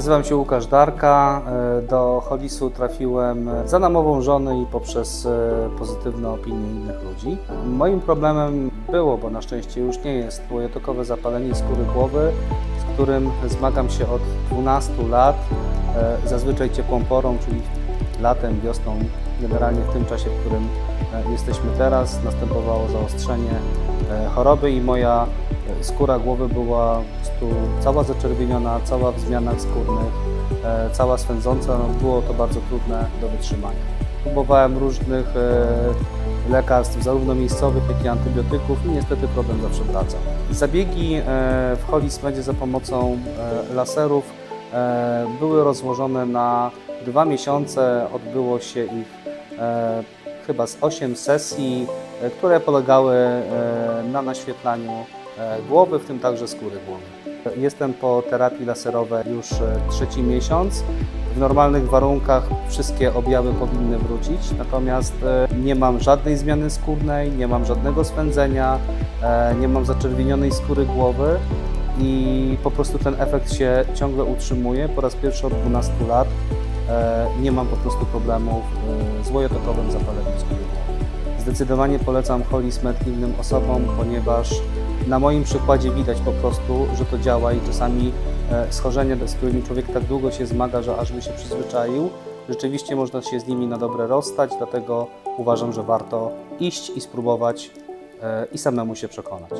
Nazywam się Łukasz Darka. E, Do Holisu trafiłem za namową żony i poprzez e, pozytywne opinie innych ludzi. Moim problemem było, bo na szczęście już nie jest, dwujotokowe zapalenie skóry głowy, z którym zmagam się od 12 lat, e, zazwyczaj ciepłą porą, czyli latem, wiosną, generalnie w tym czasie, w którym jesteśmy teraz, następowało zaostrzenie choroby i moja e, skóra głowy była po cała zaczerwieniona, cała w zmianach skórnych, e, cała swędząca. No, było to bardzo trudne do wytrzymania. Próbowałem różnych e, lekarstw, zarówno miejscowych, jak i antybiotyków i niestety problem zawsze wracał. Zabiegi e, w Holis za pomocą e, laserów e, były rozłożone na dwa miesiące. Odbyło się ich e, chyba z 8 sesji, e, które polegały e, na naświetlaniu e, głowy, w tym także skóry głowy. Jestem po terapii laserowej już e, trzeci miesiąc. W normalnych warunkach wszystkie objawy powinny wrócić, natomiast e, nie mam żadnej zmiany skórnej, nie mam żadnego swędzenia, e, nie mam zaczerwienionej skóry głowy i po prostu ten efekt się ciągle utrzymuje. Po raz pierwszy od 12 lat e, nie mam po prostu problemów e, z łojotokowym zapaleniem skóry. Zdecydowanie polecam Holismed innym osobom, ponieważ na moim przykładzie widać po prostu, że to działa i czasami e, schorzenia, z którymi człowiek tak długo się zmaga, że aż by się przyzwyczaił, rzeczywiście można się z nimi na dobre rozstać, dlatego uważam, że warto iść i spróbować e, i samemu się przekonać.